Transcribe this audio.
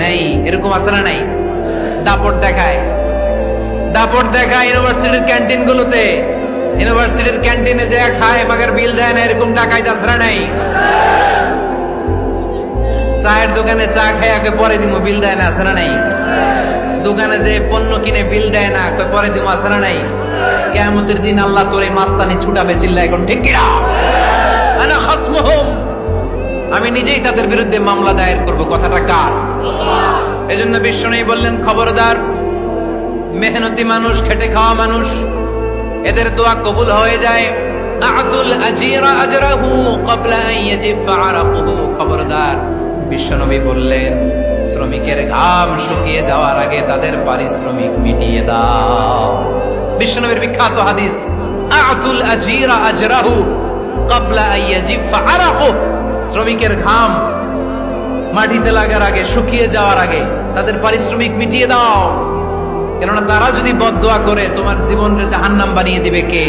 নাই, এরকম আছে না নাই? দাপট দেখায়। দাপট দেখায় ইউনিভার্সিটির ক্যান্টিন গুলোতে ইউনিভার্সিটির ক্যান্টিনে যে খায় মাগার বিল দেয় না, এরকম টাকায় দাসরা নাই। চায়ের দোকানে চা খায় আগে পরে দিমু, বিল দেয় না না নাই? দোকানে যে পণ্য কিনে বিল দেয় না পরে আছে না নাই? কিয়ামতের দিন আল্লাহ তোরে মাস্তানি ছুটাবে চিল্লা এখন ঠিক কিনা? আনা খাসমুহুম। আমি নিজেই তাদের বিরুদ্ধে মামলা দায়ের করব। কথাটা কার? এজন্য বিশ্বনবী বললেন, খবরদার, মেহনতি মানুষ, খেটে খাওয়া মানুষ, এদের দোয়া কবুল হয়ে যায়। আতুল আজিরা খবরদার বললেন, শ্রমিকের ঘাম শুকিয়ে যাওয়ার আগে তাদের পারিশ্রমিক মিটিয়ে দাও। বিশ্বনবীর বিখ্যাত হাদিস, আতুল আজিরা আজরাহু ক্বাবলা শ্রমিকের ঘাম মাটিতে লাগার আগে, শুকিয়ে যাওয়ার আগে তাদের পারিশ্রমিক মিটিয়ে দাও। কেননা তারা যদি বদদোয়া করে, তোমার জীবনকে জাহান্নাম বানিয়ে দিবে কে?